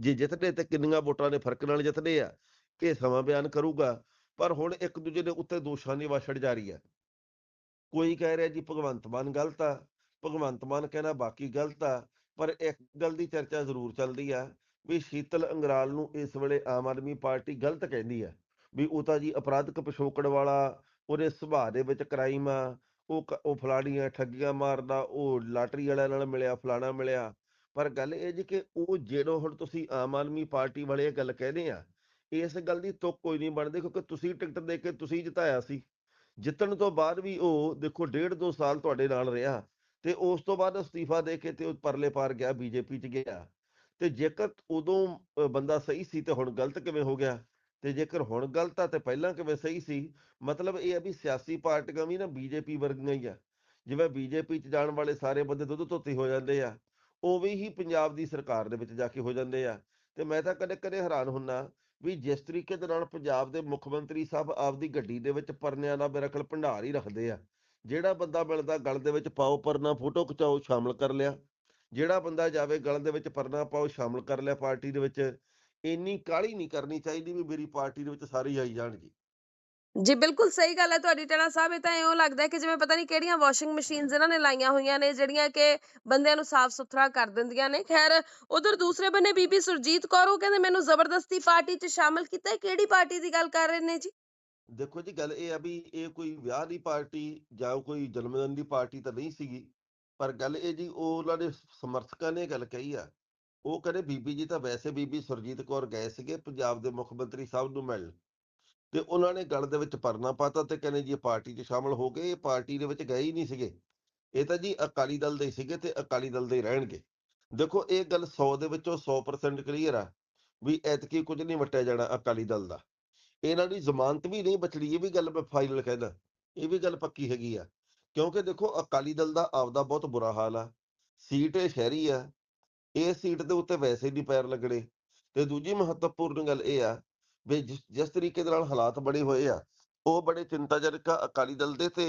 ਜੇ ਜਿੱਤਦੇ ਤੇ ਕਿੰਨੀਆਂ ਵੋਟਾਂ ਦੇ ਫ਼ਰਕ ਨਾਲ ਜਿੱਤਦੇ ਆ, ਇਹ ਸਮਾਂ ਬਿਆਨ ਕਰੂਗਾ। ਪਰ ਹੁਣ ਇੱਕ ਦੂਜੇ ਦੇ ਉੱਤੇ ਦੋਸ਼ਾਂ ਦੀ ਵਾਛੜ ਜਾਰੀ ਹੈ ਕੋਈ ਕਹਿ ਰਿਹਾ ਜੀ ਭਗਵੰਤ ਮਾਨ ਗਲਤ ਆ, ਭਗਵੰਤ ਮਾਨ ਕਹਿੰਦਾ ਬਾਕੀ ਗਲਤ ਆ, ਪਰ ਇੱਕ ਗੱਲ ਦੀ ਚਰਚਾ ਜ਼ਰੂਰ ਚੱਲਦੀ ਆ ਵੀ ਸ਼ੀਤਲ ਅੰਗਰਾਲ ਨੂੰ ਇਸ ਵੇਲੇ ਆਮ ਆਦਮੀ ਪਾਰਟੀ ਗਲਤ ਕਹਿੰਦੀ ਆ, ਵੀ ਉਹ ਤਾਂ ਜੀ ਅਪਰਾਧਿਕ ਪਿਛੋਕੜ ਵਾਲਾ, ਉਹਦੇ ਸੁਭਾਅ ਦੇ ਵਿੱਚ ਕ੍ਰਾਈਮ ਆ, ਉਹ ਕ- ਉਹ ਫਲਾੜੀਆਂ ਠੱਗੀਆਂ ਮਾਰਦਾ, ਉਹ ਲਾਟਰੀ ਵਾਲਿਆਂ ਨਾਲ ਮਿਲਿਆ, ਫਲਾਣਾ ਮਿਲਿਆ ਪਰ ਗੱਲ ਇਹ ਜੀ ਕਿ ਉਹ ਜਿਹੜੋ ਹੁਣ ਤੁਸੀਂ ਆਮ ਆਦਮੀ ਪਾਰਟੀ ਵਾਲੇ ਇਹ ਗੱਲ ਕਹਿੰਦੇ ਆ, ਇਸ ਗੱਲ ਦੀ ਤੁੱਕ ਕੋਈ ਨਹੀਂ ਬਣਦੀ ਕਿਉਂਕਿ ਤੁਸੀਂ ਟਿਕਟ ਦੇ ਕੇ ਤੁਸੀਂ ਜਿਤਾਇਆ ਸੀ। ਜਿੱਤਣ ਤੋਂ ਬਾਅਦ ਵੀ ਉਹ ਦੇਖੋ ਡੇਢ ਦੋ ਸਾਲ ਤੁਹਾਡੇ ਨਾਲ ਰਿਹਾ ਤੇ ਉਸ ਤੋਂ ਬਾਅਦ ਅਸਤੀਫਾ ਦੇ ਕੇ ਤੇ ਉਹ ਪਰਲੇ ਪਾਰ ਗਿਆ, ਬੀਜੇਪੀ ਚ ਗਿਆ। ਤੇ ਜੇਕਰ ਉਦੋਂ ਬੰਦਾ ਸਹੀ ਸੀ ਤੇ ਹੁਣ ਗਲਤ ਕਿਵੇਂ ਹੋ ਗਿਆ? ਤੇ ਜੇਕਰ ਹੁਣ ਗਲਤ ਆ ਤੇ ਪਹਿਲਾਂ ਕਿਵੇਂ ਸਹੀ ਸੀ? ਮਤਲਬ ਇਹ ਆ ਵੀ ਸਿਆਸੀ ਪਾਰਟੀਆਂ ਵੀ ਨਾ ਬੀਜੇਪੀ ਵਰਗੀਆਂ ਹੀ ਆ। ਜਿਵੇਂ ਬੀਜੇਪੀ ਚ ਜਾਣ ਵਾਲੇ ਸਾਰੇ ਬੰਦੇ ਦੁੱਧ ਧੋਤੇ ਹੋ ਜਾਂਦੇ ਆ। ਉਵੇਂ ਹੀ ਪੰਜਾਬ ਦੀ ਸਰਕਾਰ ਦੇ ਵਿੱਚ ਜਾ ਕੇ ਹੋ ਜਾਂਦੇ ਆ। ਤੇ ਮੈਂ ਤਾਂ ਕਦੇ ਕਦੇ ਹੈਰਾਨ ਹੁੰਨਾ ਵੀ ਜਿਸ ਤਰੀਕੇ ਦੇ ਨਾਲ ਪੰਜਾਬ ਦੇ ਮੁੱਖ ਮੰਤਰੀ ਸਾਹਿਬ ਆਪਦੀ ਗੱਡੀ ਦੇ ਵਿੱਚ ਪਰਨਿਆਂ ਦਾ ਮੇਰੇ ਖਿਆਲ ਭੰਡਾਰ ਹੀ ਰੱਖਦੇ ਆ। ਜਿਹੜਾ ਬੰਦਾ ਮਿਲਦਾ ਗਲ ਦੇ ਵਿੱਚ ਪਾਓ ਪਰਨਾ ਫੋਟੋ ਖਿਚਾਓ ਸ਼ਾਮਲ ਕਰ ਲਿਆ। ਜਿਹੜਾ ਬੰਦਾ ਜਾਵੇ ਗਲ ਦੇ ਵਿੱਚ ਪਰਨਾ ਪਾਓ ਸ਼ਾਮਲ ਕਰ ਲਿਆ ਪਾਰਟੀ ਦੇ ਵਿੱਚ। ਇੰਨੀ ਕਾਹਲੀ ਨਹੀਂ ਕਰਨੀ ਚਾਹੀਦੀ ਵੀ ਮੇਰੀ ਪਾਰਟੀ ਦੇ ਵਿੱਚ ਸਾਰੇ ਆਈ ਜਾਣ ਜੀ। ਜੀ, ਬਿਲਕੁਲ ਸਹੀ ਗੱਲ ਹੈ ਤੁਹਾਡੀ ਟਣਾ ਸਾਹਿਬ। ਇਹ ਤਾਂ ਇਉਂ ਲੱਗਦਾ ਕਿ ਜਿਵੇਂ ਪਤਾ ਨਹੀਂ ਕਿਹੜੀਆਂ ਵਾਸ਼ਿੰਗ ਮਸ਼ੀਨਸ ਇਹਨਾਂ ਨੇ ਲਾਈਆਂ ਹੋਈਆਂ ਨੇ, ਜਿਹੜੀਆਂ ਕਿ ਬੰਦਿਆਂ ਨੂੰ ਸਾਫ਼-ਸੁਥਰਾ ਕਰ ਦਿੰਦੀਆਂ ਨੇ। ਖੈਰ, ਉਧਰ ਦੂਸਰੇ ਬੰਨੇ ਬੀਬੀ ਸੁਰਜੀਤ ਕੌਰ ਉਹ ਕਹਿੰਦੇ ਮੈਨੂੰ ਜ਼ਬਰਦਸਤੀ ਪਾਰਟੀ 'ਚ ਸ਼ਾਮਲ ਕੀਤਾ ਹੈ। ਕਿਹੜੀ ਪਾਰਟੀ ਦੀ ਗੱਲ ਕਰ ਰਹੇ ਨੇ ਜੀ? ਦੇਖੋ ਜੀ ਗੱਲ ਇਹ ਆ ਵੀ ਇਹ ਕੋਈ ਵਿਆਹ ਦੀ ਪਾਰਟੀ ਜਾਂ ਕੋਈ ਜਨਮਦਿਨ ਦੀ ਪਾਰਟੀ ਤਾਂ ਨਹੀਂ ਸੀਗੀ ਪਰ ਗੱਲ ਇਹ ਜੀ ਉਹ ਉਹਨਾਂ ਦੇ ਸਮਰਥਕਾਂ ਨੇ ਗੱਲ ਕਹੀ ਆ ਉਹ ਕਹਿੰਦੇ ਬੀਬੀ ਜੀ ਤਾਂ ਵੈਸੇ ਬੀਬੀ ਸੁਰਜੀਤ ਕੌਰ ਗਏ ਸੀਗੇ ਪੰਜਾਬ ਦੇ ਮੁੱਖ ਮੰਤਰੀ ਸਾਹਿਬ ਨੂੰ ਮਿਲਣ ਤੇ ਉਹਨਾਂ ਨੇ ਗੱਲ ਦੇ ਵਿੱਚ ਪਰਨਾ ਪਾਤਾ ਤੇ ਕਹਿੰਦੇ ਜੀ ਇਹ ਪਾਰਟੀ 'ਚ ਸ਼ਾਮਲ ਹੋ ਗਏ ਇਹ ਪਾਰਟੀ ਦੇ ਵਿੱਚ ਗਏ ਹੀ ਨਹੀਂ ਸੀਗੇ। ਇਹ ਤਾਂ ਜੀ ਅਕਾਲੀ ਦਲ ਦੇ ਸੀਗੇ ਤੇ ਅਕਾਲੀ ਦਲ ਦੇ ਹੀ ਰਹਿਣਗੇ। ਦੇਖੋ ਇਹ ਗੱਲ 100 ਦੇ ਵਿੱਚੋਂ 100% ਕਲੀਅਰ ਆ ਵੀ ਐਤਕੀ ਕੁਝ ਨਹੀਂ ਵਟਿਆ ਜਾਣਾ ਅਕਾਲੀ ਦਲ ਦਾ। ਇਹਨਾਂ ਦੀ ਜ਼ਮਾਨਤ ਵੀ ਨਹੀਂ ਬਚੜੀ ਇਹ ਵੀ ਗੱਲ ਮੈਂ ਫਾਈਨਲ ਕਹਿੰਦਾ। ਇਹ ਵੀ ਗੱਲ ਪੱਕੀ ਹੈਗੀ ਆ। ਕਿਉਂਕਿ ਦੇਖੋ ਅਕਾਲੀ ਦਲ ਦਾ ਆਪਦਾ ਬਹੁਤ ਬੁਰਾ ਹਾਲ ਆ। ਸੀਟ ਇਹ ਸ਼ਹਿਰੀ ਆ। ਇਹ ਸੀਟ ਦੇ ਉੱਤੇ ਵੈਸੇ ਨਹੀਂ ਪੈਰ ਲੱਗਣੇ। ਤੇ ਦੂਜੀ ਮਹੱਤਵਪੂਰਨ ਗੱਲ ਇਹ ਆ ਵੀ ਜਿਸ ਜਿਸ ਤਰੀਕੇ ਦੇ ਨਾਲ ਹਾਲਾਤ ਬਣੇ ਹੋਏ ਆ, ਉਹ ਬੜੇ ਚਿੰਤਾਜਨਕ ਆ ਅਕਾਲੀ ਦਲ ਦੇ ਤੇ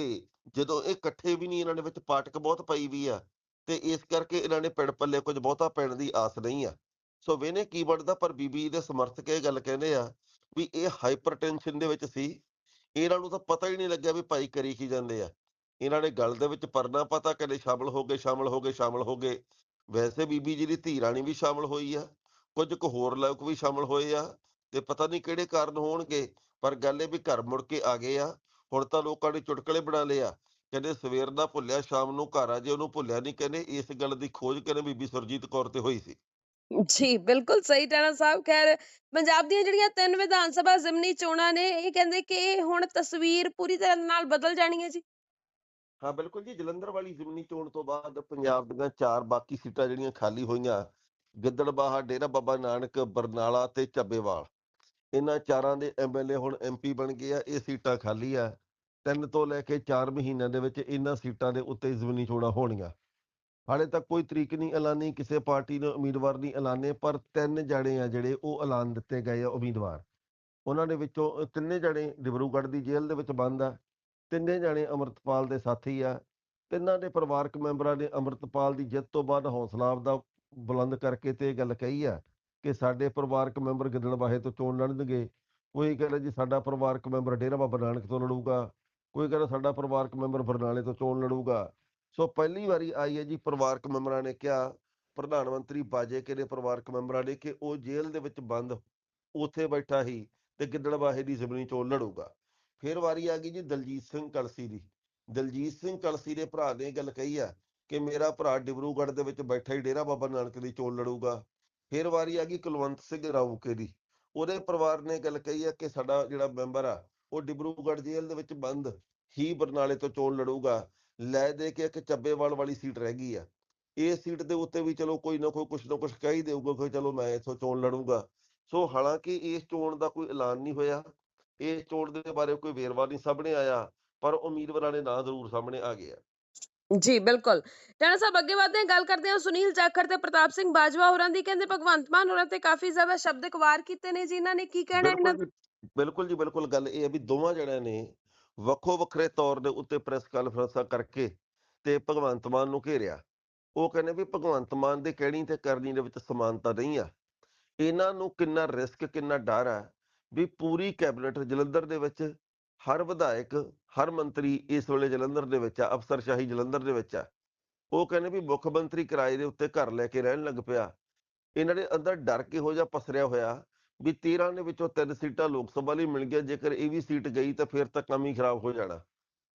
ਜਦੋਂ ਇਹ ਇਕੱਠੇ ਵੀ ਨਹੀਂ ਇਹਨਾਂ ਦੇ ਵਿੱਚ ਪਾਟਕ ਬਹੁਤ ਪਈ ਵੀ ਆ, ਤੇ ਇਸ ਕਰਕੇ ਇਹਨਾਂ ਨੇ ਪਿੰਡ ਪੱਲੇ ਕੁਝ ਬਹੁਤਾ ਪੈਣ ਦੀ ਆਸ ਨਹੀਂ ਆ। ਸੋ ਵੇਨੇ ਕੀ ਬਣਦਾ ਪਰ ਬੀਬੀ ਦੇ ਸਮਰਥਕ ਇਹ ਗੱਲ ਕਹਿੰਦੇ ਆ ਵੀ ਇਹ ਹਾਈਪਰਟੈਂਸ਼ਨ ਦੇ ਵਿੱਚ ਸੀ, ਇਹਨਾਂ ਨੂੰ ਤਾਂ ਪਤਾ ਹੀ ਨਹੀਂ ਲੱਗਿਆ ਵੀ ਭਾਈ ਕਰੀ ਕੀ ਜਾਂਦੇ ਆ। ਇਹਨਾਂ ਨੇ ਗੱਲ ਦੇ ਵਿੱਚ ਪਰਨਾ ਪਤਾ ਕਦੇ ਸ਼ਾਮਲ ਹੋ ਗਏ, ਸ਼ਾਮਲ ਹੋ ਗਏ, ਸ਼ਾਮਲ ਹੋ ਗਏ। ਵੈਸੇ ਬੀਬੀ ਜੀ ਦੀ ਧੀ ਰਾਣੀ ਵੀ ਸ਼ਾਮਲ ਹੋਈ ਆ, ਕੁਝ ਕੁ ਹੋਰ ਲੋਕ ਵੀ ਸ਼ਾਮਲ ਹੋਏ ਆ ਤੇ ਪਤਾ ਨਹੀਂ ਕਿਹੜੇ ਕਾਰਨ ਹੋਣਗੇ ਪਰ ਗੱਲ ਇਹ ਵੀ ਘਰ ਮੁੜ ਕੇ ਆ ਗਏ ਆ ਹੁਣ ਤਾਂ ਲੋਕਾਂ ਨੇ ਚੁਟਕਲੇ ਬਣਾ ਲਏ ਆ ਕਹਿੰਦੇ ਸਵੇਰ ਦਾ ਭੁੱਲਿਆ ਸ਼ਾਮ ਨੂੰ ਘਰ ਆ ਜੇ ਉਹਨੂੰ ਭੁੱਲਿਆ ਨਹੀਂ ਕਹਿੰਦੇ ਇਸ ਗੱਲ ਦੀ ਖੋਜ ਕਹਿੰਦੇ ਬੀਬੀ ਸੁਰਜੀਤ ਕੌਰ ਤੇ ਹੋਈ ਸੀ ਜੀ, ਬਿਲਕੁਲ ਸਹੀ ਟਣਾ ਸਾਹਿਬ। ਖੈਰ, ਪੰਜਾਬ ਦੀਆਂ ਜਿਹੜੀਆਂ 3 ਵਿਧਾਨ ਸਭਾ ਜ਼ਿਮਨੀ ਚੋਣਾਂ ਨੇ, ਇਹ ਕਹਿੰਦੇ ਕਿ ਇਹ ਹੁਣ ਤਸਵੀਰ ਪੂਰੀ ਤਰ੍ਹਾਂ ਨਾਲ ਬਦਲ ਜਾਣੀ ਹੈ ਜੀ। ਹਾਂ ਬਿਲਕੁਲ ਜੀ ਜਲੰਧਰ ਵਾਲੀ ਜ਼ਿਮਨੀ ਚੋਣ ਤੋਂ ਬਾਅਦ ਪੰਜਾਬ ਦੀਆਂ ਚਾਰ ਬਾਕੀ ਸੀਟਾਂ ਜਿਹੜੀਆਂ ਖਾਲੀ ਹੋਈਆਂ ਗਿੱਦੜਬਾਹਾ ਡੇਰਾ ਬਾਬਾ ਨਾਨਕ ਬਰਨਾਲਾ ਤੇ ਚੱਬੇਵਾਲ ਇਹਨਾਂ ਚਾਰਾਂ ਦੇ ਐਮਐਲਏ ਹੁਣ ਐਮਪੀ ਬਣ ਗਏ ਆ, ਇਹ ਸੀਟਾਂ ਖਾਲੀ ਆ। ਤਿੰਨ ਤੋਂ ਲੈ ਕੇ 4 ਮਹੀਨਿਆਂ ਦੇ ਵਿੱਚ ਇਹਨਾਂ ਸੀਟਾਂ ਦੇ ਉੱਤੇ ਜ਼ਮੀਨੀ ਚੋਣਾਂ ਹੋਣੀਆਂ। ਹਾਲੇ ਤੱਕ ਕੋਈ ਤਰੀਕ ਨਹੀਂ ਐਲਾਨੀ, ਕਿਸੇ ਪਾਰਟੀ ਨੇ ਉਮੀਦਵਾਰ ਨਹੀਂ ਐਲਾਨੇ, ਪਰ ਤਿੰਨ ਜਣੇ ਆ ਜਿਹੜੇ ਉਹ ਐਲਾਨ ਦਿੱਤੇ ਗਏ ਆ ਉਮੀਦਵਾਰ। ਉਹਨਾਂ ਦੇ ਵਿੱਚੋਂ ਤਿੰਨੇ ਜਣੇ ਡਿਬਰੂਗੜ੍ਹ ਦੀ ਜੇਲ੍ਹ ਦੇ ਵਿੱਚ ਬੰਦ ਆ, ਤਿੰਨੇ ਜਣੇ ਅੰਮ੍ਰਿਤਪਾਲ ਦੇ ਸਾਥੀ ਆ, ਤਿੰਨਾਂ ਦੇ ਪਰਿਵਾਰਕ ਮੈਂਬਰਾਂ ਨੇ ਅੰਮ੍ਰਿਤਪਾਲ ਦੀ ਜਿੱਤ ਤੋਂ ਬਾਅਦ ਹੌਸਲਾ ਆਪਦਾ ਬੁਲੰਦ ਕਰਕੇ ਤੇ ਇਹ ਗੱਲ ਕਹੀ ਆ ਕਿ ਸਾਡੇ ਪਰਿਵਾਰਕ ਮੈਂਬਰ ਗਿੱਦੜਬਾਹੇ ਤੋਂ ਚੋਣ ਲੜਨਗੇ। ਕੋਈ ਕਹਿੰਦਾ ਜੀ ਸਾਡਾ ਪਰਿਵਾਰਕ ਮੈਂਬਰ ਡੇਰਾ ਬਾਬਾ ਨਾਨਕ ਤੋਂ ਲੜੂਗਾ। ਕੋਈ ਕਹਿੰਦਾ ਸਾਡਾ ਪਰਿਵਾਰਕ ਮੈਂਬਰ ਬਰਨਾਲੇ ਤੋਂ ਚੋਣ ਲੜੂਗਾ। ਸੋ ਪਹਿਲੀ ਵਾਰੀ ਆਈ ਹੈ ਜੀ ਪਰਿਵਾਰਕ ਮੈਂਬਰਾਂ ਨੇ ਕਿਹਾ, ਪ੍ਰਧਾਨ ਮੰਤਰੀ ਬਾਜੇਕੇ ਦੇ ਪਰਿਵਾਰਕ ਮੈਂਬਰਾਂ ਨੇ ਕਿ ਉਹ ਜੇਲ੍ਹ ਦੇ ਵਿੱਚ ਬੰਦ ਉੱਥੇ ਬੈਠਾ ਹੀ ਤੇ ਗਿੱਦੜਬਾਹੇ ਦੀ ਜ਼ਿਮਨੀ ਚੋਣ ਲੜੂਗਾ। ਫਿਰ ਵਾਰੀ ਆ ਗਈ ਜੀ ਦਲਜੀਤ ਸਿੰਘ ਕਲਸੀ ਦੀ। ਦਲਜੀਤ ਸਿੰਘ ਕਲਸੀ ਦੇ ਭਰਾ ਨੇ ਇਹ ਗੱਲ ਕਹੀ ਆ ਕਿ ਮੇਰਾ ਭਰਾ ਡਿਬਰੂਗੜ੍ਹ ਦੇ ਵਿੱਚ ਬੈਠਾ ਹੀ ਡੇਰਾ ਬਾਬਾ ਨਾਨਕ ਦੀ ਚੋਣ ਲੜੂਗਾ। ਫਿਰ ਵਾਰੀ ਆ ਗਈ ਕੁਲਵੰਤ ਸਿੰਘ ਰਾਊਕੇ ਦੀ। ਉਹਦੇ ਪਰਿਵਾਰ ਨੇ ਗੱਲ ਕਹੀ ਹੈ ਕਿ ਸਾਡਾ ਜਿਹੜਾ ਮੈਂਬਰ ਆ, ਉਹ ਡਿਬਰੂਗੜ੍ਹ ਜੇਲ੍ਹ ਦੇ ਵਿੱਚ ਬੰਦ, ਹੀ ਬਰਨਾਲੇ ਤੋਂ ਚੋਣ ਲੜੂਗਾ। ਲੈ ਦੇ ਕੇ ਇੱਕ ਚੱਬੇਵਾਲ ਵਾਲੀ ਸੀਟ ਰਹਿ ਗਈ ਆ। ਇਸ ਸੀਟ ਦੇ ਉੱਤੇ ਵੀ ਚਲੋ ਕੋਈ ਨਾ ਕੋਈ ਕੁਛ ਨਾ ਕੁਛ ਕਹਿ ਹੀ ਦੇਊਗਾ ਕਿ ਚਲੋ ਮੈਂ ਇੱਥੋਂ ਚੋਣ ਲੜੂਗਾ। ਸੋ ਹਾਲਾਂਕਿ ਇਸ ਚੋਣ ਦਾ ਕੋਈ ਐਲਾਨ ਨਹੀਂ ਹੋਇਆ। ਇਸ ਚੋਣ ਦੇ ਬਾਰੇ ਕੋਈ ਵੇਰਵਾ ਨਹੀਂ ਸਾਹਮਣੇ ਆਇਆ, ਪਰ ਉਮੀਦਵਾਰਾਂ ਦੇ ਨਾਂ ਜ਼ਰੂਰ ਸਾਹਮਣੇ ਆ ਗਏ ਆ। ਜੀ, ਬਿਲਕੁਲ। ਟਣਾ ਸਾਹਿਬ ਅੱਗੇ ਵਧਦੇ ਹਾਂ ਗੱਲ ਕਰਦੇ ਹਾਂ ਸੁਨੀਲ ਜਾਖੜ ਤੇ ਪ੍ਰਤਾਪ ਸਿੰਘ ਬਾਜਵਾ ਹੋਰਾਂ ਦੀ ਕਹਿੰਦੇ ਭਗਵੰਤ ਮਾਨ ਹੋਰਾਂ ਤੇ ਕਾਫੀ ਜ਼ਿਆਦਾ ਸ਼ਬਦਕ ਵਾਰ ਕੀਤੇ ਨੇ ਜੀ ਇਹਨਾਂ ਨੇ ਕੀ ਕਹਿਣਾ ਇਹਨਾਂ ਬਿਲਕੁਲ ਜੀ ਬਿਲਕੁਲ ਜੀ ਬਿਲਕੁਲ ਗੱਲ ਇਹ ਹੈ ਵੀ ਦੋਵਾਂ ਜਣਿਆਂ ਨੇ ਵੱਖੋ ਵੱਖਰੇ ਤੌਰ ਦੇ ਉੱਤੇ ਪ੍ਰੈਸ ਕਾਨਫਰੰਸਾਂ ਕਰਕੇ ਤੇ ਭਗਵੰਤ ਮਾਨ ਨੂੰ ਘੇਰਿਆ। ਉਹ ਕਹਿੰਦੇ ਵੀ ਭਗਵੰਤ ਮਾਨ ਦੇ ਕਹਿਣੀ ਤੇ ਕਰਨੀ ਦੇ ਵਿੱਚ ਸਮਾਨਤਾ ਨਹੀਂ ਆ। ਇਹਨਾਂ ਨੂੰ ਕਿੰਨਾ ਰਿਸਕ ਕਿੰਨਾ ਡਰ ਆ ਵੀ ਪੂਰੀ ਕੈਬਨਿਟ ਜਲੰਧਰ ਦੇ ਵਿੱਚ ਹਰ ਵਿਧਾਇਕ, ਹਰ ਮੰਤਰੀ ਇਸ ਵੇਲੇ ਜਲੰਧਰ ਦੇ ਵਿੱਚ ਆ, ਅਫਸਰਸ਼ਾਹੀ ਜਲੰਧਰ ਦੇ ਵਿੱਚ ਆ। ਉਹ ਕਹਿੰਦੇ ਵੀ ਮੁੱਖ ਮੰਤਰੀ ਕਿਰਾਏ ਦੇ ਉੱਤੇ ਘਰ ਲੈ ਕੇ ਰਹਿਣ ਲੱਗ ਪਿਆ। ਇਹਨਾਂ ਦੇ ਅੰਦਰ ਡਰ ਕਿਹੋ ਜਿਹਾ ਪਸਰਿਆ ਹੋਇਆ ਵੀ 13 ਦੇ ਵਿੱਚੋਂ ਤਿੰਨ ਸੀਟਾਂ ਲੋਕ ਸਭਾ ਲਈ ਮਿਲ ਗਿਆ ਜੇਕਰ ਇਹ ਵੀ ਸੀਟ ਗਈ ਤਾਂ ਫਿਰ ਤਾਂ ਕੰਮ ਹੀ ਖਰਾਬ ਹੋ ਜਾਣਾ।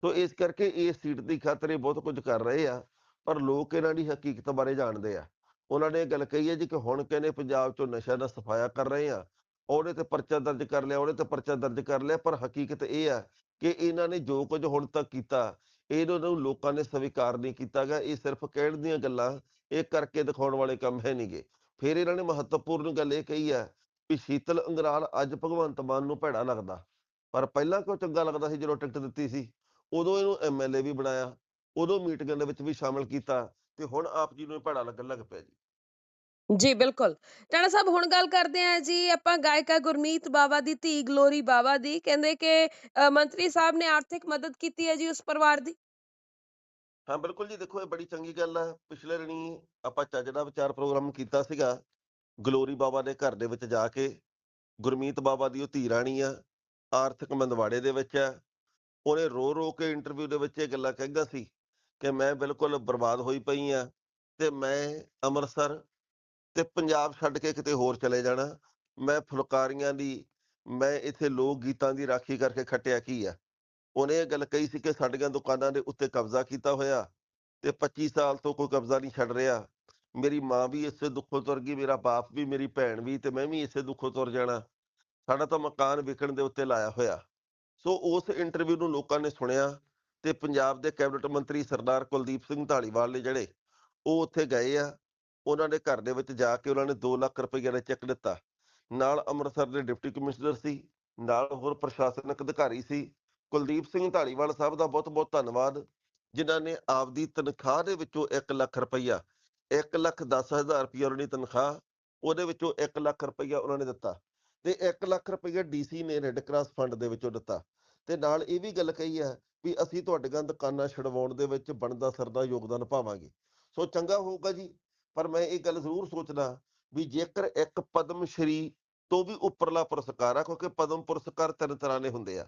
ਸੋ ਇਸ ਕਰਕੇ ਇਸ ਸੀਟ ਦੀ ਖਾਤਰ ਇਹ ਬਹੁਤ ਕੁਝ ਕਰ ਰਹੇ ਆ, ਪਰ ਲੋਕ ਇਹਨਾਂ ਦੀ ਹਕੀਕਤ ਬਾਰੇ ਜਾਣਦੇ ਆ। ਉਹਨਾਂ ਨੇ ਇਹ ਗੱਲ ਕਹੀ ਹੈ ਜੀ ਕਿ ਹੁਣ ਕਹਿੰਦੇ ਪੰਜਾਬ ਚੋਂ ਨਸ਼ਾ ਦਾ ਸਫਾਇਆ ਕਰ ਰਹੇ ਆ ਉਹਦੇ ਤੇ ਪਰਚਾ ਦਰਜ ਕਰ ਲਿਆ ਉਹਦੇ ਤੇ ਪਰਚਾ ਦਰਜ ਕਰ ਲਿਆ, ਪਰ ਹਕੀਕਤ ਇਹ ਆ ਕਿ ਇਹਨਾਂ ਨੇ ਜੋ ਕੁਝ ਹੁਣ ਤੱਕ ਕੀਤਾ ਇਹਨਾਂ ਨੂੰ ਲੋਕਾਂ ਨੇ ਸਵੀਕਾਰ ਨਹੀਂ ਕੀਤਾ ਗਿਆ ਇਹ ਸਿਰਫ ਕਹਿਣ ਦੀਆਂ ਗੱਲਾਂ, ਇਹ ਕਰਕੇ ਦਿਖਾਉਣ ਵਾਲੇ ਕੰਮ ਹੈ ਨਹੀਂਗੇ ਫਿਰ ਇਹਨਾਂ ਨੇ ਮਹੱਤਵਪੂਰਨ ਗੱਲ ਇਹ ਕਹੀ ਹੈ ਵੀ ਸ਼ੀਤਲ ਅੰਗਰਾਲ ਅੱਜ ਭਗਵੰਤ ਮਾਨ ਨੂੰ ਭੈੜਾ ਲੱਗਦਾ। ਪਰ ਪਹਿਲਾਂ ਕਿਉਂ ਚੰਗਾ ਲੱਗਦਾ ਸੀ ਜਦੋਂ ਟਿਕਟ ਦਿੱਤੀ ਸੀ? ਉਦੋਂ ਇਹਨੂੰ ਐਮਐਲਏ ਵੀ ਬਣਾਇਆ, ਉਦੋਂ ਮੀਟਿੰਗਾਂ ਦੇ ਵਿੱਚ ਵੀ ਸ਼ਾਮਲ ਕੀਤਾ ਤੇ ਹੁਣ ਆਪ ਜੀ ਨੂੰ ਇਹ ਭੈੜਾ ਲੱਗਣ ਲੱਗ ਪਿਆ ਜੀ। ਜੀ ਬਿਲਕੁਲ। ਟਾਣਾ ਸਾਹਿਬ ਹੁਣ ਗੱਲ ਕਰਦੇ ਹਾਂ ਜੀ ਆਪਾਂ ਗਾਇਕਾ ਗੁਰਮੀਤ ਬਾਵਾ ਦੀ ਧੀ ਗਲੋਰੀ ਬਾਵਾ ਦੀ। ਕਹਿੰਦੇ ਕਿ ਅ, ਮੰਤਰੀ ਸਾਹਿਬ ਨੇ ਆਰਥਿਕ ਮਦਦ ਕੀਤੀ ਹੈ ਜੀ ਉਸ ਪਰਿਵਾਰ ਦੀ? ਹਾਂ ਬਿਲਕੁਲ ਜੀ। ਦੇਖੋ ਇਹ ਬੜੀ ਚੰਗੀ ਗੱਲ ਆ। ਪਿਛਲੇ ਦਿਨੀ ਆਪਾਂ ਚੱਜ ਦਾ ਵਿਚਾਰ ਪ੍ਰੋਗਰਾਮ ਕੀਤਾ ਸੀਗਾ। ਗਲੋਰੀ ਬਾਬਾ ਦੇ ਘਰ ਦੇ ਵਿੱਚ ਜਾ ਕੇ ਗੁਰਮੀਤ ਬਾਬਾ ਦੀ ਉਹ ਧੀ ਰਾਣੀ ਆ ਆਰਥਿਕ ਮੰਦਵਾੜੇ ਦੇ ਵਿੱਚ ਆ। ਉਹਨੇ ਰੋ ਰੋ ਕੇ ਇੰਟਰਵਿਊ ਦੇ ਵਿੱਚ ਇਹ ਗੱਲਾਂ ਕਹਿੰਦਾ ਸੀ ਕਿ ਮੈਂ ਬਿਲਕੁਲ ਬਰਬਾਦ ਹੋਈ ਪਈ ਆ ਤੇ ਮੈਂ ਅੰਮ੍ਰਿਤਸਰ ਤੇ ਪੰਜਾਬ ਛੱਡ ਕੇ ਕਿਤੇ ਹੋਰ ਚਲੇ ਜਾਣਾ। ਮੈਂ ਫੁਲਕਾਰੀਆਂ ਦੀ, ਮੈਂ ਇੱਥੇ ਲੋਕ ਗੀਤਾਂ ਦੀ ਰਾਖੀ ਕਰਕੇ ਖੱਟਿਆ ਕੀ ਆ? ਉਹਨੇ ਇਹ ਗੱਲ ਕਹੀ ਸੀ ਕਿ ਸਾਡੀਆਂ ਦੁਕਾਨਾਂ ਦੇ ਉੱਤੇ ਕਬਜ਼ਾ ਕੀਤਾ ਹੋਇਆ ਤੇ 25 ਸਾਲ ਤੋਂ ਕੋਈ ਕਬਜ਼ਾ ਨਹੀਂ ਛੱਡ ਰਿਹਾ। ਮੇਰੀ ਮਾਂ ਵੀ ਇਸੇ ਦੁੱਖੋਂ ਤੁਰ ਗਈ, ਮੇਰਾ ਬਾਪ ਵੀ, ਮੇਰੀ ਭੈਣ ਵੀ ਤੇ ਮੈਂ ਵੀ ਇਸੇ ਦੁੱਖੋਂ ਤੁਰ ਜਾਣਾ। ਸਾਡਾ ਤਾਂ ਮਕਾਨ ਵਿਕਣ ਦੇ ਉੱਤੇ ਲਾਇਆ ਹੋਇਆ। ਸੋ ਉਸ ਇੰਟਰਵਿਊ ਨੂੰ ਲੋਕਾਂ ਨੇ ਸੁਣਿਆ ਤੇ ਪੰਜਾਬ ਦੇ ਕੈਬਨਿਟ ਮੰਤਰੀ ਸਰਦਾਰ ਕੁਲਦੀਪ ਸਿੰਘ ਢਾਲੀਵਾਲ ਨੇ ਜਿਹੜੇ ਉਹ ਉੱਥੇ ਗਏ ਆ। ਉਹਨਾਂ ਦੇ ਘਰ ਦੇ ਵਿੱਚ ਜਾ ਕੇ ਉਹਨਾਂ ਨੇ 2 ਲੱਖ ਰੁਪਏ ਦਾ ਚੈੱਕ ਦਿੱਤਾ। ਨਾਲ ਅੰਮ੍ਰਿਤਸਰ ਦੇ ਡਿਪਟੀ ਕਮਿਸ਼ਨਰ ਸੀ, ਨਾਲ ਹੋਰ ਪ੍ਰਸ਼ਾਸਨਿਕ ਅਧਿਕਾਰੀ ਸੀ। ਕੁਲਦੀਪ ਸਿੰਘ ਢਾਲੀਵਾਲ ਸਾਹਿਬ ਦਾ ਬਹੁਤ ਬਹੁਤ ਧੰਨਵਾਦ, ਜਿਨ੍ਹਾਂ ਨੇ ਆਪਦੀ ਤਨਖਾਹ ਦੇ ਵਿੱਚੋਂ 1 ਲੱਖ ਰੁਪਈਆ 1 ਲੱਖ 10 ਹਜ਼ਾਰ ਰੁਪਈਆ ਉਹਨਾਂ ਦੀ ਤਨਖਾਹ, ਉਹਦੇ ਵਿੱਚੋਂ 1 ਲੱਖ ਰੁਪਈਆ ਉਹਨਾਂ ਨੇ ਦਿੱਤਾ। ਤੇ 1 ਲੱਖ ਰੁਪਈਆ ਡੀਸੀ ਨੇ ਰੈੱਡ ਕਰਾਸ ਫੰਡ ਦੇ ਵਿੱਚੋਂ ਦਿੱਤਾ। ਤੇ ਨਾਲ ਇਹ ਵੀ ਗੱਲ ਕਹੀ ਹੈ ਵੀ ਅਸੀਂ ਤੁਹਾਡੀਆਂ ਦੁਕਾਨਾਂ ਛਡਵਾਉਣ ਦੇ ਵਿੱਚ ਬਣਦਾ ਸਰਦਾ ਯੋਗਦਾਨ ਪਾਵਾਂਗੇ। ਸੋ ਚੰਗਾ ਹੋਊਗਾ ਜੀ। ਪਰ ਮੈਂ ਇਹ ਗੱਲ ਜ਼ਰੂਰ ਸੋਚਦਾ ਵੀ ਜੇਕਰ ਇੱਕ ਪਦਮ ਸ਼੍ਰੀ ਤੋਂ ਵੀ ਉੱਪਰਲਾ ਪੁਰਸਕਾਰ ਆ, ਕਿਉਂਕਿ ਪਦਮ ਪੁਰਸਕਾਰ ਤਿੰਨ ਤਰ੍ਹਾਂ ਦੇ ਹੁੰਦੇ ਆ,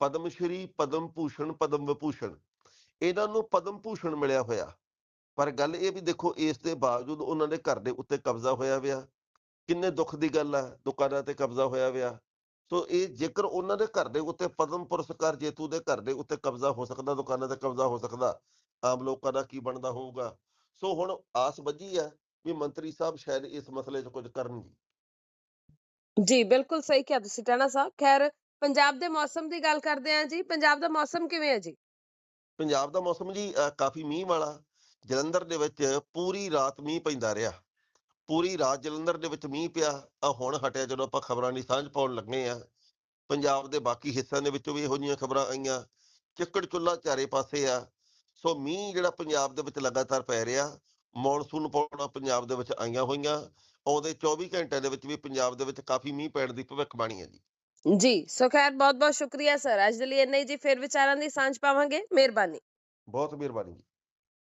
ਪਦਮ ਸ਼੍ਰੀ, ਪਦਮ ਭੂਸ਼ਣ, ਪਦਮ ਵਿਭੂਸ਼ਣ। ਇਹਨਾਂ ਨੂੰ ਪਦਮ ਭੂਸ਼ਣ ਮਿਲਿਆ ਹੋਇਆ। ਪਰ ਗੱਲ ਇਹ ਵੀ ਦੇਖੋ, ਇਸ ਦੇ ਬਾਵਜੂਦ ਉਹਨਾਂ ਦੇ ਘਰ ਦੇ ਉੱਤੇ ਕਬਜ਼ਾ ਹੋਇਆ ਹੋਇਆ। ਕਿੰਨੇ ਦੁੱਖ ਦੀ ਗੱਲ ਆ, ਦੁਕਾਨਾਂ ਤੇ ਕਬਜ਼ਾ ਹੋਇਆ ਹੋਇਆ। ਸੋ ਇਹ ਜੇਕਰ ਉਹਨਾਂ ਦੇ ਘਰ ਦੇ ਉੱਤੇ ਪਦਮ ਪੁਰਸਕਾਰ ਜੇਤੂ ਦੇ ਘਰ ਦੇ ਉੱਤੇ ਕਬਜ਼ਾ ਹੋ ਸਕਦਾ, ਦੁਕਾਨਾਂ ਤੇ ਕਬਜ਼ਾ ਹੋ ਸਕਦਾ, ਆਮ ਲੋਕਾਂ ਦਾ ਕੀ ਬਣਦਾ ਹੋਊਗਾ? ਸੋ ਹੁਣ ਆਸ ਵੱਜੀ ਆ ਵੀ ਮੰਤਰੀ ਸਾਹਿਬ ਸ਼ਾਇਦ ਇਸ ਮਸਲੇ 'ਚ ਕੁਝ ਕਰਨਗੇ। ਜੀ ਬਿਲਕੁਲ ਸਹੀ ਕਿਹਾ ਤੁਸੀਂ ਟਾਣਾ ਸਾਹਿਬ। ਖੈਰ ਪੰਜਾਬ ਦੇ ਮੌਸਮ ਦੀ ਗੱਲ ਕਰਦੇ ਹਾਂ ਜੀ। ਪੰਜਾਬ ਦਾ ਮੌਸਮ ਕਿਵੇਂ ਹੈ ਜੀ? ਪੰਜਾਬ ਦਾ ਮੌਸਮ ਜੀ ਕਾਫੀ ਮੀਂਹ ਵਾਲਾ। ਜਲੰਧਰ ਦੇ ਵਿੱਚ ਪੂਰੀ ਰਾਤ ਮੀਂਹ ਪੈਂਦਾ ਰਿਹਾ। ਪੂਰੀ ਰਾਤ ਜਲੰਧਰ ਦੇ ਵਿੱਚ ਮੀਂਹ ਪਿਆ। ਆ ਹੁਣ ਹਟਿਆ ਜਦੋਂ ਆਪਾਂ ਖਬਰਾਂ ਦੀ ਸਾਂਝ ਪਾਉਣ ਲੱਗੇ ਆ ਪੰਜਾਬ ਦੇ ਬਾਕੀ ਹਿੱਸਿਆਂ ਦੇ ਵਿੱਚੋਂ ਵੀ ਇਹੋ ਜਿਹੀਆਂ ਖਬਰਾਂ ਆਈਆਂ। ਚਿੱਕੜ ਚੁੱਲਾ ਚਾਰੇ ਪਾਸੇ ਆ। ਸੋ ਮੀਂਹ ਜਿਹੜਾ ਪੰਜਾਬ ਦੇ ਵਿੱਚ ਲਗਾਤਾਰ ਪੈ ਰਿਹਾ ਮੌਨਸੂਨ ਪੌਣਾ ਪੰਜਾਬ ਦੇ ਵਿੱਚ ਆਈਆਂ ਹੋਈਆਂ ਆਉਂਦੇ 24 ਘੰਟਿਆਂ ਦੇ ਵਿੱਚ ਵੀ ਪੰਜਾਬ ਦੇ ਵਿੱਚ ਕਾਫੀ ਮੀਂਹ ਪੈਣ ਦੀ ਭਵਿੱਖਬਾਣੀ ਹੈ ਜੀ। ਜੀ ਸੋ ਖੈਰ ਬਹੁਤ ਬਹੁਤ ਸ਼ੁਕਰੀਆ ਸਰ। ਅੱਜ ਦੇ ਲਈ ਇੰਨਾ ਹੀ ਜੀ ਫਿਰ ਵਿਚਾਰਾਂ ਦੀ ਸਾਂਝ ਪਾਵਾਂਗੇ। ਮਿਹਰਬਾਨੀ। ਬਹੁਤ ਮਿਹਰਬਾਨੀ ਜੀ।